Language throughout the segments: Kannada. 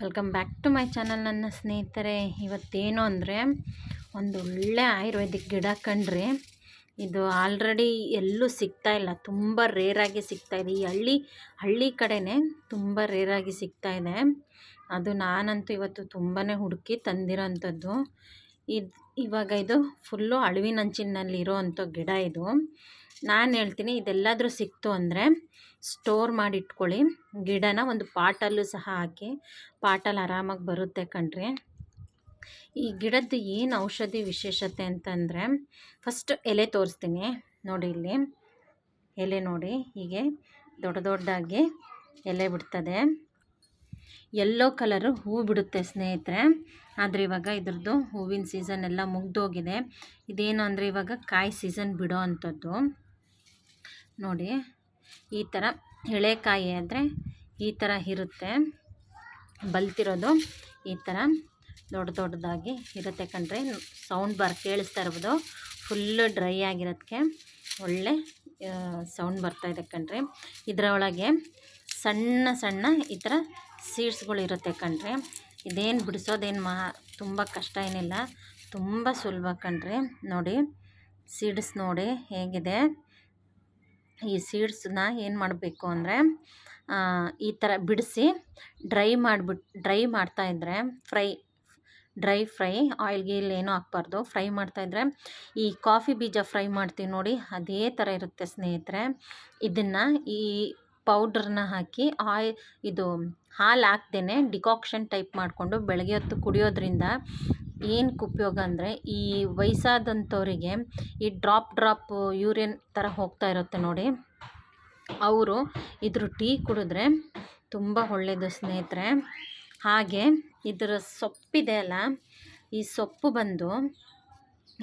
Welcome back to my channel. ನನ್ನ ಸ್ನೇಹಿತರೆ, ಇವತ್ತೇನು ಅಂದರೆ ಒಂದು ಒಳ್ಳೆ ಆಯುರ್ವೇದಿಕ್ ಗಿಡ ಕಂಡ್ರಿ. ಇದು ಆಲ್ರೆಡಿ ಎಲ್ಲೂ ಸಿಗ್ತಾ ಇಲ್ಲ. ತುಂಬ ರೇರಾಗಿ ಸಿಗ್ತಾ ಇದೆ. ಈ ಹಳ್ಳಿ ಹಳ್ಳಿ ಕಡೆನೇ ತುಂಬ ರೇರಾಗಿ ಸಿಗ್ತಾ ಇದೆ. ಅದು ನಾನಂತೂ ಇವತ್ತು ತುಂಬಾ ಹುಡುಕಿ ತಂದಿರೋಂಥದ್ದು. ಇದು, ಇವಾಗ ಇದು ಫುಲ್ಲು ಅಳಿವಿನಂಚಿನಲ್ಲಿ ಇರೋವಂಥ ಗಿಡ ಇದು. ನಾನು ಹೇಳ್ತೀನಿ ಇದೆಲ್ಲಾದರೂ ಸಿಕ್ತು ಅಂದರೆ ಸ್ಟೋರ್ ಮಾಡಿ ಇಟ್ಕೊಳ್ಳಿ ಗಿಡನ ಒಂದು ಪಾಟಲ್ಲೂ ಸಹ ಹಾಕಿ ಪಾಟಲ್ಲಿ ಆರಾಮಾಗಿ ಬರುತ್ತೆ ಕಣ್ರಿ. ಈ ಗಿಡದ್ದು ಏನು ಔಷಧಿ ವಿಶೇಷತೆ ಅಂತಂದರೆ ಫಸ್ಟ್ ಎಲೆ ತೋರಿಸ್ತೀನಿ. ನೋಡಿ ಇಲ್ಲಿ, ಎಲೆ ನೋಡಿ, ಹೀಗೆ ದೊಡ್ಡ ದೊಡ್ಡದಾಗಿ ಎಲೆ ಬಿಡ್ತದೆ. ಎಲ್ಲೋ ಕಲರು ಹೂ ಬಿಡುತ್ತೆ ಸ್ನೇಹಿತರೆ. ಆದರೆ ಇವಾಗ ಇದ್ರದ್ದು ಹೂವಿನ ಸೀಸನ್ ಎಲ್ಲ ಮುಗ್ದೋಗಿದೆ. ಇದೇನು ಅಂದರೆ ಇವಾಗ ಕಾಯಿ ಸೀಸನ್ ಬಿಡೋ ಅಂಥದ್ದು. ನೋಡಿ, ಈ ಥರ ಎಳೆಕಾಯಿ ಆದರೆ ಈ ಥರ ಇರುತ್ತೆ. ಬಲ್ತಿರೋದು ಈ ಥರ ದೊಡ್ಡ ದೊಡ್ಡದಾಗಿ ಇರುತ್ತೆ ಕಣ್ರಿ. ಸೌಂಡ್ ಬರ್ ಕೇಳಿಸ್ತಾ ಇರ್ಬೋದು. ಫುಲ್ಲು ಡ್ರೈ ಆಗಿರೋದಕ್ಕೆ ಒಳ್ಳೆ ಸೌಂಡ್ ಬರ್ತಾ ಇದೆ ಕಣ್ರಿ. ಇದರೊಳಗೆ ಸಣ್ಣ ಸಣ್ಣ ಈ ಥರ ಸೀಡ್ಸ್ಗಳು ಇರುತ್ತೆ ಕಣ್ರಿ. ಇದೇನು ಬಿಡಿಸೋದೇನು ಮಾ ತುಂಬ ಕಷ್ಟ ಏನಿಲ್ಲ. ತುಂಬ ಸುಲಭ ಕಣ್ರಿ. ನೋಡಿ ಸೀಡ್ಸ್ ನೋಡಿ ಹೇಗಿದೆ. ಈ ಸೀಡ್ಸನ್ನ ಏನು ಮಾಡಬೇಕು ಅಂದರೆ ಈ ಥರ ಬಿಡಿಸಿ ಡ್ರೈ ಮಾಡಿಬಿಟ್ಟು ಡ್ರೈ ಮಾಡ್ತಾಯಿದ್ರೆ ಫ್ರೈ, ಡ್ರೈ ಫ್ರೈ ಆಯಿಲ್ ಗೀಲ್ ಏನೂ ಹಾಕ್ಬಾರ್ದು. ಫ್ರೈ ಮಾಡ್ತಾಯಿದ್ರೆ ಈ ಕಾಫಿ ಬೀಜ ಫ್ರೈ ಮಾಡ್ತೀವಿ ನೋಡಿ, ಅದೇ ಥರ ಇರುತ್ತೆ ಸ್ನೇಹಿತರೆ. ಇದನ್ನು ಈ ಪೌಡ್ರನ್ನ ಹಾಕಿ ಆಯ್, ಇದು ಹಾಲು ಹಾಕ್ದೇ ಡಿಕಾಕ್ಷನ್ ಟೈಪ್ ಮಾಡಿಕೊಂಡು ಬೆಳಗ್ಗೆ ಹೊತ್ತು ಕುಡಿಯೋದ್ರಿಂದ ಏನಕ್ಕೆ ಉಪಯೋಗ ಅಂದರೆ ಈ ವಯಸ್ಸಾದಂಥವರಿಗೆ ಈ ಡ್ರಾಪ್ ಡ್ರಾಪ್ ಯೂರಿಯನ್ ಥರ ಹೋಗ್ತಾ ಇರುತ್ತೆ ನೋಡಿ. ಅವರು ಇದ್ರ ಟೀ ಕುಡಿದ್ರೆ ತುಂಬ ಒಳ್ಳೆಯದು ಸ್ನೇಹಿತರೆ. ಹಾಗೆ ಇದರ ಸೊಪ್ಪಿದೆ ಅಲ್ಲ, ಈ ಸೊಪ್ಪು ಬಂದು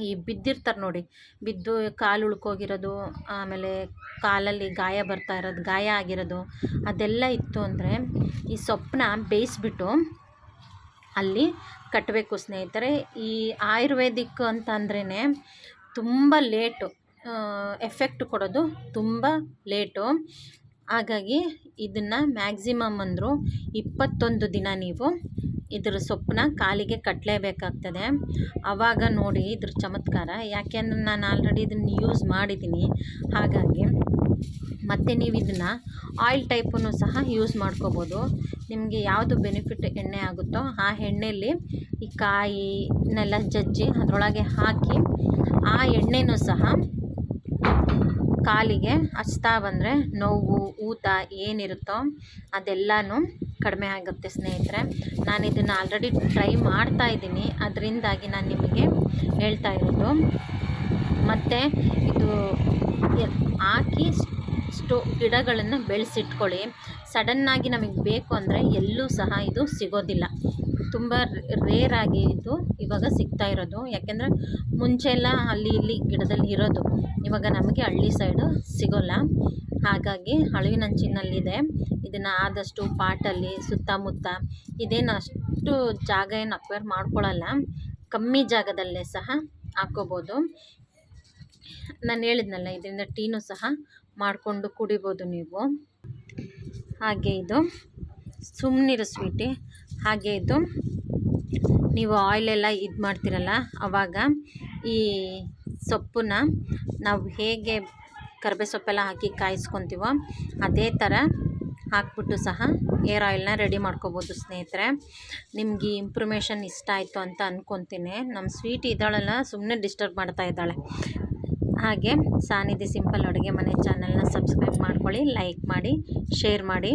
ಈ ಬಿದ್ದಿರ್ತಾರೆ ನೋಡಿ. ಬಿದ್ದು ಕಾಲು ಉಳ್ಕೋಗಿರೋದು, ಆಮೇಲೆ ಕಾಲಲ್ಲಿ ಗಾಯ ಬರ್ತಾ ಇರೋದು, ಗಾಯ ಆಗಿರೋದು, ಅದೆಲ್ಲ ಇತ್ತು ಅಂದರೆ ಈ ಸೊಪ್ಪನ್ನ ಬೇಯಿಸ್ಬಿಟ್ಟು ಅಲ್ಲಿ ಕಟ್ಟಬೇಕು ಸ್ನೇಹಿತರೆ. ಈ ಆಯುರ್ವೇದಿಕ್ ಅಂತಂದ್ರೇ ತುಂಬ ಲೇಟು ಎಫೆಕ್ಟ್ ಕೊಡೋದು ತುಂಬ ಲೇಟು. ಹಾಗಾಗಿ ಇದನ್ನು ಮ್ಯಾಕ್ಸಿಮಮ್ ಅಂದರು ಇಪ್ಪತ್ತೊಂದು ದಿನ ನೀವು ಇದ್ರ ಸೊಪ್ಪನ್ನ ಕಾಲಿಗೆ ಕಟ್ಟಲೇಬೇಕಾಗ್ತದೆ ಆವಾಗ ನೋಡಿ ಇದ್ರ ಚಮತ್ಕಾರ. ಯಾಕೆಂದರೆ ನಾನು ಆಲ್ರೆಡಿ ಇದನ್ನು ಯೂಸ್ ಮಾಡಿದ್ದೀನಿ ಹಾಗಾಗಿ ಮತ್ತು ನೀವು ಇದನ್ನು ಆಯಿಲ್ ಟೈಪನ್ನು ಸಹ ಯೂಸ್ ಮಾಡ್ಕೋಬೋದು. ನಿಮಗೆ ಯಾವುದು ಬೆನಿಫಿಟ್ ಎಣ್ಣೆ ಆಗುತ್ತೋ ಆ ಎಣ್ಣೆಯಲ್ಲಿ ಈ ಕಾಯಿನೆಲ್ಲ ಜಜ್ಜಿ ಅದರೊಳಗೆ ಹಾಕಿ ಆ ಎಣ್ಣೆನೂ ಸಹ ಕಾಲಿಗೆ ಹಚ್ತಾ ಬಂದರೆ ನೋವು, ಊತ ಏನಿರುತ್ತೋ ಅದೆಲ್ಲನೂ ಕಡಿಮೆ ಆಗುತ್ತೆ ಸ್ನೇಹಿತರೆ. ನಾನು ಇದನ್ನು ಆಲ್ರೆಡಿ ಟ್ರೈ ಮಾಡ್ತಾ ಇದ್ದೀನಿ. ಅದರಿಂದಾಗಿ ನಾನು ನಿಮಗೆ ಹೇಳ್ತಾ ಇರೋದು. ಮತ್ತು ಇದು ಹಾಕಿ ಸ್ಟೋ ಗಿಡಗಳನ್ನು ಬೆಳೆಸಿಟ್ಕೊಳ್ಳಿ. ಸಡನ್ನಾಗಿ ನಮಗೆ ಬೇಕು ಅಂದರೆ ಎಲ್ಲೂ ಸಹ ಇದು ಸಿಗೋದಿಲ್ಲ. ತುಂಬ ರೇರಾಗಿ ಇದು ಇವಾಗ ಸಿಗ್ತಾ ಇರೋದು. ಯಾಕೆಂದರೆ ಮುಂಚೆ ಎಲ್ಲ ಅಲ್ಲಿ ಇಲ್ಲಿ ಗಿಡದಲ್ಲಿ ಇರೋದು. ಇವಾಗ ನಮಗೆ ಹಳ್ಳಿ ಸೈಡು ಸಿಗೋಲ್ಲ. ಹಾಗಾಗಿ ಅಳಿವಿನಂಚಿನಲ್ಲಿದೆ ಇದನ್ನು ಆದಷ್ಟು ಪಾಟಲ್ಲಿ, ಸುತ್ತಮುತ್ತ ಇದೇನು ಅಷ್ಟು ಜಾಗ ಏನು ಅಕ್ವೇರ್ ಮಾಡ್ಕೊಳ್ಳಲ್ಲ. ಕಮ್ಮಿ ಜಾಗದಲ್ಲೇ ಸಹ ಹಾಕೋಬೋದು ನಾನು ಹೇಳಿದ್ನಲ್ಲ, ಇದರಿಂದ ಟೀನು ಸಹ ಮಾಡಿಕೊಂಡು ಕುಡಿಬೋದು ನೀವು. ಹಾಗೆ ಇದು. ಸುಮ್ಮನಿರೋ ಸ್ವೀಟಿ. ಹಾಗೆ ಇದು. ನೀವು ಆಯಿಲೆಲ್ಲ ಇದು ಮಾಡ್ತೀರಲ್ಲ ಆವಾಗ ಈ ಸೊಪ್ಪನ್ನ ನಾವು ಹೇಗೆ ಕರ್ಬೇ ಸೊಪ್ಪೆಲ್ಲ ಹಾಕಿ ಕಾಯಿಸ್ಕೊತೀವೋ ಅದೇ ಥರ ಹಾಕ್ಬಿಟ್ಟು ಸಹ ಏರ್ ಆಯಿಲ್ನ ರೆಡಿ ಮಾಡ್ಕೋಬೋದು ಸ್ನೇಹಿತರೆ. ನಿಮ್ಗೆ ಈ ಇಂಪ್ರೂಮೇಷನ್ ಇಷ್ಟ ಆಯಿತು ಅಂತ ಅಂದ್ಕೊತೀನಿ ನಮ್ಮ ಸ್ವೀಟ್ ಇದ್ದಾಳಲ್ಲ ಸುಮ್ಮನೆ ಡಿಸ್ಟರ್ಬ್ ಮಾಡ್ತಾ ಇದ್ದಾಳೆ. ಹಾಗೆ ಸಾನಿಧಿ ಸಿಂಪಲ್ ಅಡುಗೆ ಮನೆ ಚಾನಲ್ನ ಸಬ್ಸ್ಕ್ರೈಬ್ ಮಾಡ್ಕೊಳ್ಳಿ, ಲೈಕ್ ಮಾಡಿ, ಶೇರ್ ಮಾಡಿ,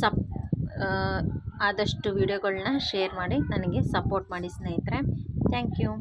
ಸಪ್ ಆದಷ್ಟು ವಿಡಿಯೋಗಳನ್ನ ಶೇರ್ ಮಾಡಿ, ನನಗೆ ಸಪೋರ್ಟ್ ಮಾಡಿ ಸ್ನೇಹಿತರೆ. Thank you.